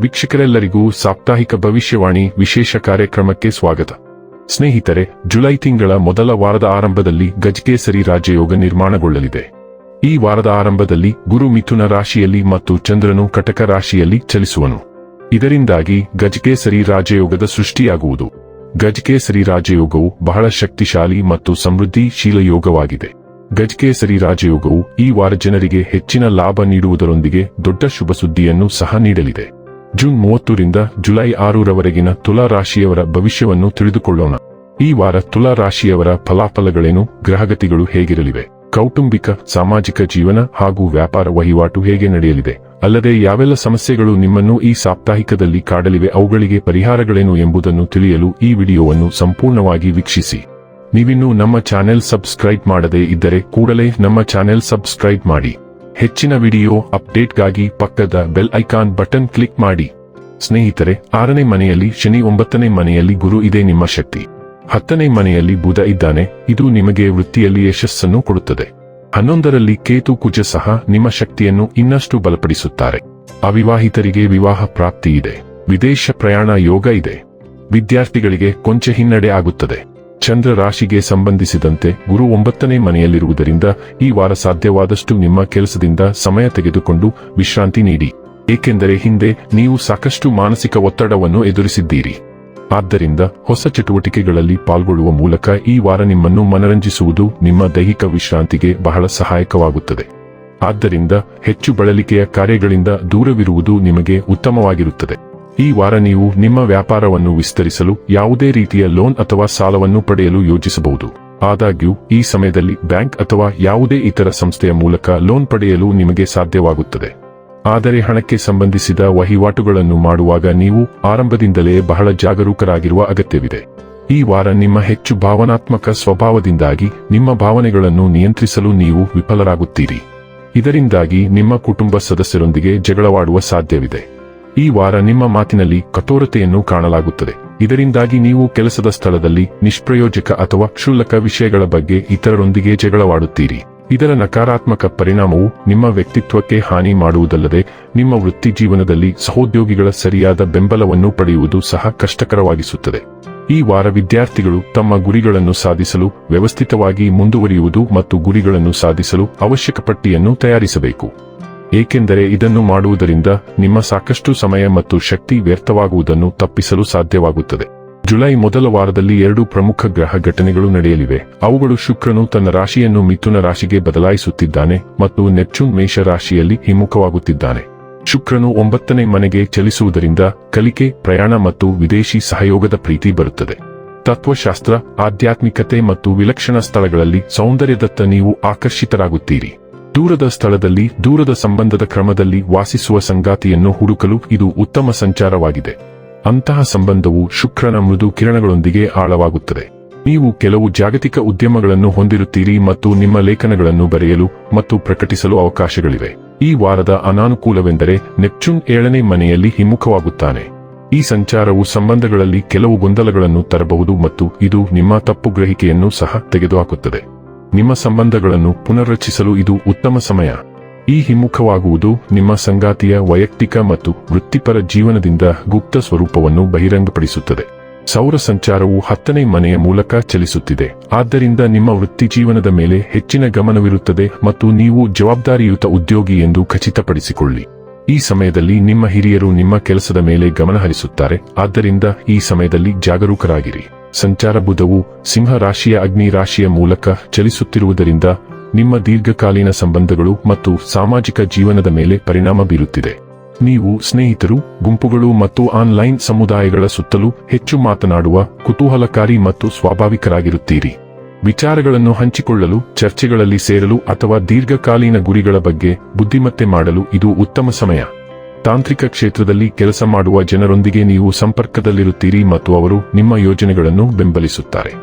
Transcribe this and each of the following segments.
ವೀಕ್ಷಕರೆಲ್ಲರಿಗೂ ಸಾಪ್ತಾಹಿಕ ಭವಿಷ್ಯವಾಣಿ ವಿಶೇಷ ಕಾರ್ಯಕ್ರಮಕ್ಕೆ ಸ್ವಾಗತ. ಸ್ನೇಹಿತರೆ, ಜುಲೈ ತಿಂಗಳ ಮೊದಲ ವಾರದ ಆರಂಭದಲ್ಲಿ ಗಜ್ಕೇಸರಿ ರಾಜಯೋಗ ನಿರ್ಮಾಣಗೊಳ್ಳಲಿದೆ. ಈ ವಾರದ ಆರಂಭದಲ್ಲಿ ಗುರು ಮಿಥುನ ರಾಶಿಯಲ್ಲಿ ಮತ್ತು ಚಂದ್ರನು ಕಟಕ ರಾಶಿಯಲ್ಲಿ ಚಲಿಸುವನು. ಇದರಿಂದಾಗಿ ಗಜಕೇಸರಿ ರಾಜಯೋಗದ ಸೃಷ್ಟಿಯಾಗುವುದು. ಗಜಕೇಸರಿ ರಾಜಯೋಗವು ಬಹಳ ಶಕ್ತಿಶಾಲಿ ಮತ್ತು ಸಮೃದ್ಧಿಶೀಲ ಯೋಗವಾಗಿದೆ. ಗಜಕೇಸರಿ ರಾಜಯೋಗವು ಈ ವಾರ ಜನರಿಗೆ ಹೆಚ್ಚಿನ ಲಾಭ ನೀಡುವುದರೊಂದಿಗೆ ದೊಡ್ಡ ಶುಭ ಸುದ್ದಿಯನ್ನು ಸಹ ನೀಡಲಿದೆ. ಜೂನ್ ಮೂವತ್ತರಿಂದ ಜುಲೈ ಆರರವರೆಗಿನ ತುಲಾ ರಾಶಿಯವರ ಭವಿಷ್ಯವನ್ನು ತಿಳಿದುಕೊಳ್ಳೋಣ. ಈ ವಾರ ತುಲಾ ರಾಶಿಯವರ ಫಲಾಫಲಗಳೇನು, ಗ್ರಹಗತಿಗಳು ಹೇಗಿರಲಿವೆ, ಕೌಟುಂಬಿಕ, ಸಾಮಾಜಿಕ ಜೀವನ ಹಾಗೂ ವ್ಯಾಪಾರ ವಹಿವಾಟು ಹೇಗೆ ನಡೆಯಲಿದೆ, ಅಲ್ಲದೆ ಯಾವೆಲ್ಲ ಸಮಸ್ಯೆಗಳು ನಿಮ್ಮನ್ನು ಈ ಸಾಪ್ತಾಹಿಕದಲ್ಲಿ ಕಾಡಲಿವೆ, ಅವುಗಳಿಗೆ ಪರಿಹಾರಗಳೇನು ಎಂಬುದನ್ನು ತಿಳಿಯಲು ಈ ವಿಡಿಯೋವನ್ನು ಸಂಪೂರ್ಣವಾಗಿ ವೀಕ್ಷಿಸಿ. ನೀವಿನ್ನೂ ನಮ್ಮ ಚಾನೆಲ್ ಸಬ್ಸ್ಕ್ರೈಬ್ ಮಾಡದೇ ಇದ್ದರೆ ಕೂಡಲೇ ನಮ್ಮ ಚಾನೆಲ್ ಸಬ್ಸ್ಕ್ರೈಬ್ ಮಾಡಿ. ಹೆಚ್ಚಿನ ವಿಡಿಯೋ ಅಪ್ಡೇಟ್ಗಾಗಿ ಪಕ್ಕದ ಬೆಲ್ ಐಕಾನ್ ಬಟನ್ ಕ್ಲಿಕ್ ಮಾಡಿ. ಸ್ನೇಹಿತರೆ, ಆರನೇ ಮನೆಯಲ್ಲಿ ಶನಿ ಒಂಬತ್ತನೇ ಮನೆಯಲ್ಲಿ ಗುರು ಇದೆ ನಿಮ್ಮ ಶಕ್ತಿ. ಹತ್ತನೇ ಮನೆಯಲ್ಲಿ ಬುಧ ಇದ್ದಾನೆ, ಇದು ನಿಮಗೆ ವೃತ್ತಿಯಲ್ಲಿ ಯಶಸ್ಸನ್ನು ಕೊಡುತ್ತದೆ. ಹನ್ನೊಂದರಲ್ಲಿ ಕೇತು ಕುಜ ಸಹ ನಿಮ್ಮ ಶಕ್ತಿಯನ್ನು ಇನ್ನಷ್ಟು ಬಲಪಡಿಸುತ್ತಾರೆ. ಅವಿವಾಹಿತರಿಗೆ ವಿವಾಹ ಪ್ರಾಪ್ತಿ ಇದೆ. ವಿದೇಶ ಪ್ರಯಾಣ ಯೋಗ ಇದೆ. ವಿದ್ಯಾರ್ಥಿಗಳಿಗೆ ಕೊಂಚ ಹಿನ್ನಡೆ ಆಗುತ್ತದೆ. ಚಂದ್ರ ರಾಶಿಗೆ ಸಂಬಂಧಿಸಿದಂತೆ ಗುರು ಒಂಬತ್ತನೇ ಮನೆಯಲ್ಲಿರುವುದರಿಂದ ಈ ವಾರ ಸಾಧ್ಯವಾದಷ್ಟು ನಿಮ್ಮ ಕೆಲಸದಿಂದ ಸಮಯ ತೆಗೆದುಕೊಂಡು ವಿಶ್ರಾಂತಿ ನೀಡಿ. ಏಕೆಂದರೆ ಹಿಂದೆ ನೀವು ಸಾಕಷ್ಟು ಮಾನಸಿಕ ಒತ್ತಡವನ್ನು ಎದುರಿಸಿದ್ದೀರಿ. ಆದ್ದರಿಂದ ಹೊಸ ಚಟುವಟಿಕೆಗಳಲ್ಲಿ ಪಾಲ್ಗೊಳ್ಳುವ ಮೂಲಕ ಈ ವಾರ ನಿಮ್ಮನ್ನು ಮನರಂಜಿಸುವುದು ನಿಮ್ಮ ದೈಹಿಕ ವಿಶ್ರಾಂತಿಗೆ ಬಹಳ ಸಹಾಯಕವಾಗುತ್ತದೆ. ಆದ್ದರಿಂದ ಹೆಚ್ಚು ಬಳಲಿಕೆಯ ಕಾರ್ಯಗಳಿಂದ ದೂರವಿರುವುದು ನಿಮಗೆ ಉತ್ತಮವಾಗಿರುತ್ತದೆ. ಈ ವಾರ ನೀವು ನಿಮ್ಮ ವ್ಯಾಪಾರವನ್ನು ವಿಸ್ತರಿಸಲು ಯಾವುದೇ ರೀತಿಯ ಲೋನ್ ಅಥವಾ ಸಾಲವನ್ನು ಪಡೆಯಲು ಯೋಜಿಸಬಹುದು. ಆದಾಗ್ಯೂ, ಈ ಸಮಯದಲ್ಲಿ ಬ್ಯಾಂಕ್ ಅಥವಾ ಯಾವುದೇ ಇತರ ಸಂಸ್ಥೆಯ ಮೂಲಕ ಲೋನ್ ಪಡೆಯಲು ನಿಮಗೆ ಸಾಧ್ಯವಾಗುತ್ತದೆ. ಆದರೆ ಹಣಕ್ಕೆ ಸಂಬಂಧಿಸಿದ ವಹಿವಾಟುಗಳನ್ನು ಮಾಡುವಾಗ ನೀವು ಆರಂಭದಿಂದಲೇ ಬಹಳ ಜಾಗರೂಕರಾಗಿರುವ ಅಗತ್ಯವಿದೆ. ಈ ವಾರ ನಿಮ್ಮ ಹೆಚ್ಚು ಭಾವನಾತ್ಮಕ ಸ್ವಭಾವದಿಂದಾಗಿ ನಿಮ್ಮ ಭಾವನೆಗಳನ್ನು ನಿಯಂತ್ರಿಸಲು ನೀವು ವಿಫಲರಾಗುತ್ತೀರಿ. ಇದರಿಂದಾಗಿ ನಿಮ್ಮ ಕುಟುಂಬ ಸದಸ್ಯರೊಂದಿಗೆ ಜಗಳವಾಡುವ ಸಾಧ್ಯವಿದೆ. ಈ ವಾರ ನಿಮ್ಮ ಮಾತಿನಲ್ಲಿ ಕಠೋರತೆಯನ್ನು ಕಾಣಲಾಗುತ್ತದೆ. ಇದರಿಂದಾಗಿ ನೀವು ಕೆಲಸದ ಸ್ಥಳದಲ್ಲಿ ನಿಷ್ಪ್ರಯೋಜಕ ಅಥವಾ ಕ್ಷುಲ್ಲಕ ವಿಷಯಗಳ ಬಗ್ಗೆ ಇತರರೊಂದಿಗೆ ಜಗಳವಾಡುತ್ತೀರಿ. ಇದರ ನಕಾರಾತ್ಮಕ ಪರಿಣಾಮವು ನಿಮ್ಮ ವ್ಯಕ್ತಿತ್ವಕ್ಕೆ ಹಾನಿ ಮಾಡುವುದಲ್ಲದೆ ನಿಮ್ಮ ವೃತ್ತಿ ಜೀವನದಲ್ಲಿ ಸಹೋದ್ಯೋಗಿಗಳ ಸರಿಯಾದ ಬೆಂಬಲವನ್ನು ಪಡೆಯುವುದು ಸಹ ಕಷ್ಟಕರವಾಗಿಸುತ್ತದೆ. ಈ ವಾರ ವಿದ್ಯಾರ್ಥಿಗಳು ತಮ್ಮ ಗುರಿಗಳನ್ನು ಸಾಧಿಸಲು ವ್ಯವಸ್ಥಿತವಾಗಿ ಮುಂದುವರಿಯುವುದು ಮತ್ತು ಗುರಿಗಳನ್ನು ಸಾಧಿಸಲು ಅವಶ್ಯಕ ಪಟ್ಟಿಯನ್ನು ತಯಾರಿಸಬೇಕು. ಏಕೆಂದರೆ ಇದನ್ನು ಮಾಡುವುದರಿಂದ ನಿಮ್ಮ ಸಾಕಷ್ಟು ಸಮಯ ಮತ್ತು ಶಕ್ತಿ ವ್ಯರ್ಥವಾಗುವುದನ್ನು ತಪ್ಪಿಸಲು ಸಾಧ್ಯವಾಗುತ್ತದೆ. ಜುಲೈ ಮೊದಲ ವಾರದಲ್ಲಿ ಎರಡು ಪ್ರಮುಖ ಗ್ರಹ ಘಟನೆಗಳು ನಡೆಯಲಿವೆ. ಅವುಗಳು ಶುಕ್ರನು ತನ್ನ ರಾಶಿಯನ್ನು ಮಿಥುನ ರಾಶಿಗೆ ಬದಲಾಯಿಸುತ್ತಿದ್ದಾನೆ ಮತ್ತು ನೆಪ್ಚೂನ್ ಮೇಷ ರಾಶಿಯಲ್ಲಿ ಹಿಮ್ಮುಖವಾಗುತ್ತಿದ್ದಾನೆ. ಶುಕ್ರನು ಒಂಬತ್ತನೇ ಮನೆಗೆ ಚಲಿಸುವುದರಿಂದ ಕಲಿಕೆ, ಪ್ರಯಾಣ ಮತ್ತು ವಿದೇಶಿ ಸಹಯೋಗದ ಪ್ರೀತಿ ಬರುತ್ತದೆ. ತತ್ವಶಾಸ್ತ್ರ, ಆಧ್ಯಾತ್ಮಿಕತೆ ಮತ್ತು ವಿಲಕ್ಷಣ ಸ್ಥಳಗಳಲ್ಲಿ ಸೌಂದರ್ಯದತ್ತ ನೀವು ಆಕರ್ಷಿತರಾಗುತ್ತೀರಿ. ದೂರದ ಸ್ಥಳದಲ್ಲಿ, ದೂರದ ಸಂಬಂಧದ ಕ್ರಮದಲ್ಲಿ ವಾಸಿಸುವ ಸಂಗಾತಿಯನ್ನು ಹುಡುಕಲು ಇದು ಉತ್ತಮ ಸಂಚಾರವಾಗಿದೆ. ಅಂತಹ ಸಂಬಂಧವು ಶುಕ್ರನ ಮೃದು ಕಿರಣಗಳೊಂದಿಗೆ ಆಳವಾಗುತ್ತದೆ. ನೀವು ಕೆಲವು ಜಾಗತಿಕ ಉದ್ಯಮಗಳನ್ನು ಹೊಂದಿರುತ್ತೀರಿ ಮತ್ತು ನಿಮ್ಮ ಲೇಖನಗಳನ್ನು ಬರೆಯಲು ಮತ್ತು ಪ್ರಕಟಿಸಲು ಅವಕಾಶಗಳಿವೆ. ಈ ವಾರದ ಅನಾನುಕೂಲವೆಂದರೆ ನೆಪ್ಚೂನ್ ಏಳನೇ ಮನೆಯಲ್ಲಿ ಹಿಮ್ಮುಖವಾಗುತ್ತಾನೆ. ಈ ಸಂಚಾರವು ಸಂಬಂಧಗಳಲ್ಲಿ ಕೆಲವು ಗೊಂದಲಗಳನ್ನು ತರಬಹುದು ಮತ್ತು ಇದು ನಿಮ್ಮ ತಪ್ಪು ಗ್ರಹಿಕೆಯನ್ನು ಸಹ ತೆಗೆದುಹಾಕುತ್ತದೆ. ನಿಮ್ಮ ಸಂಬಂಧಗಳನ್ನು ಪುನರ್ರಚಿಸಲು ಇದು ಉತ್ತಮ ಸಮಯ. ಈ ಹಿಮ್ಮುಖವಾಗುವುದು ನಿಮ್ಮ ಸಂಗಾತಿಯ ವೈಯಕ್ತಿಕ ಮತ್ತು ವೃತ್ತಿಪರ ಜೀವನದಿಂದ ಗುಪ್ತ ಸ್ವರೂಪವನ್ನು ಬಹಿರಂಗಪಡಿಸುತ್ತದೆ. ಸೌರ ಸಂಚಾರವು ಹತ್ತನೇ ಮನೆಯ ಮೂಲಕ ಚಲಿಸುತ್ತಿದೆ. ಆದ್ದರಿಂದ ನಿಮ್ಮ ವೃತ್ತಿ ಜೀವನದ ಮೇಲೆ ಹೆಚ್ಚಿನ ಗಮನವಿರುತ್ತದೆ ಮತ್ತು ನೀವು ಜವಾಬ್ದಾರಿಯುತ ಉದ್ಯೋಗಿ ಎಂದು ಖಚಿತಪಡಿಸಿಕೊಳ್ಳಿ. ಈ ಸಮಯದಲ್ಲಿ ನಿಮ್ಮ ಹಿರಿಯರು ನಿಮ್ಮ ಕೆಲಸದ ಮೇಲೆ ಗಮನಹರಿಸುತ್ತಾರೆ. ಆದ್ದರಿಂದ ಈ ಸಮಯದಲ್ಲಿ ಜಾಗರೂಕರಾಗಿರಿ. ಸಂಚಾರ ಬುಧವು ಸಿಂಹ ರಾಶಿಯ ಅಗ್ನಿ ರಾಶಿಯ ಮೂಲಕ ಚಲಿಸುತ್ತಿರುವುದರಿಂದ ನಿಮ್ಮ ದೀರ್ಘಕಾಲೀನ ಸಂಬಂಧಗಳು ಮತ್ತು ಸಾಮಾಜಿಕ ಜೀವನದ ಮೇಲೆ ಪರಿಣಾಮ ಬೀರುತ್ತಿದೆ. ನೀವು ಸ್ನೇಹಿತರು, ಗುಂಪುಗಳು ಮತ್ತು ಆನ್ಲೈನ್ ಸಮುದಾಯಗಳ ಸುತ್ತಲೂ ಹೆಚ್ಚು ಮಾತನಾಡುವ, ಕುತೂಹಲಕಾರಿ ಮತ್ತು ಸ್ವಾಭಾವಿಕರಾಗಿರುತ್ತೀರಿ. ವಿಚಾರಗಳನ್ನು ಹಂಚಿಕೊಳ್ಳಲು, ಚರ್ಚೆಗಳಲ್ಲಿ ಸೇರಲು ಅಥವಾ ದೀರ್ಘಕಾಲೀನ ಗುರಿಗಳ ಬಗ್ಗೆ ಬುದ್ಧಿಮತ್ತೆ ಮಾಡಲು ಇದು ಉತ್ತಮ ಸಮಯ. ತಾಂತ್ರಿಕ ಕ್ಷೇತ್ರದಲ್ಲಿ ಕೆಲಸ ಮಾಡುವ ಜನರೊಂದಿಗೆ ನೀವು ಸಂಪರ್ಕದಲ್ಲಿರುತ್ತೀರಿ ಮತ್ತು ಅವರು ನಿಮ್ಮ ಯೋಜನೆಗಳನ್ನು ಬೆಂಬಲಿಸುತ್ತಾರೆ.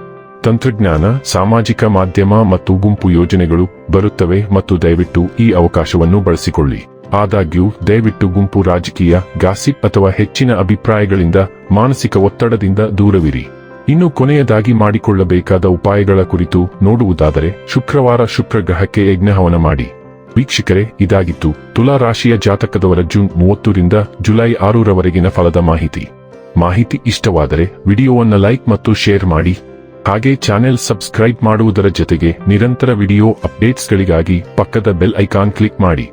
ತಂತ್ರಜ್ಞಾನ, ಸಾಮಾಜಿಕ ಮಾಧ್ಯಮ ಮತ್ತು ಗುಂಪು ಯೋಜನೆಗಳು ಬರುತ್ತವೆ ಮತ್ತು ದಯವಿಟ್ಟು ಈ ಅವಕಾಶವನ್ನು ಬಳಸಿಕೊಳ್ಳಿ. ಆದಾಗ್ಯೂ, ದಯವಿಟ್ಟು ಗುಂಪು ರಾಜಕೀಯ, ಗಾಸಿಪ್ ಅಥವಾ ಹೆಚ್ಚಿನ ಅಭಿಪ್ರಾಯಗಳಿಂದ, ಮಾನಸಿಕ ಒತ್ತಡದಿಂದ ದೂರವಿರಿ. ಇನ್ನು ಕೊನೆಯದಾಗಿ ಮಾಡಿಕೊಳ್ಳಬೇಕಾದ ಉಪಾಯಗಳ ಕುರಿತು ನೋಡುವುದಾದರೆ, ಶುಕ್ರವಾರ ಶುಕ್ರ ಗ್ರಹಕ್ಕೆ ಯಜ್ಞಹವನ ಮಾಡಿ. ವೀಕ್ಷಕರೇ, ಇದಾಗಿತ್ತು ತುಲಾ ರಾಶಿಯ ಜಾತಕದವರ ಜೂನ್ ಮೂವತ್ತರಿಂದ ಜುಲೈ ಆರರವರೆಗಿನ ಫಲದ ಮಾಹಿತಿ. ಮಾಹಿತಿ ಇಷ್ಟವಾದರೆ ವಿಡಿಯೋವನ್ನು ಲೈಕ್ ಮತ್ತು ಶೇರ್ ಮಾಡಿ. ಹಾಗೆ ಚಾನೆಲ್ ಸಬ್ಸ್ಕ್ರೈಬ್ ಮಾಡುವುದರ ಜೊತೆಗೆ ನಿರಂತರ ವಿಡಿಯೋ ಅಪ್ಡೇಟ್ಸ್ಗಳಿಗಾಗಿ ಪಕ್ಕದ ಬೆಲ್ ಐಕಾನ್ ಕ್ಲಿಕ್ ಮಾಡಿ.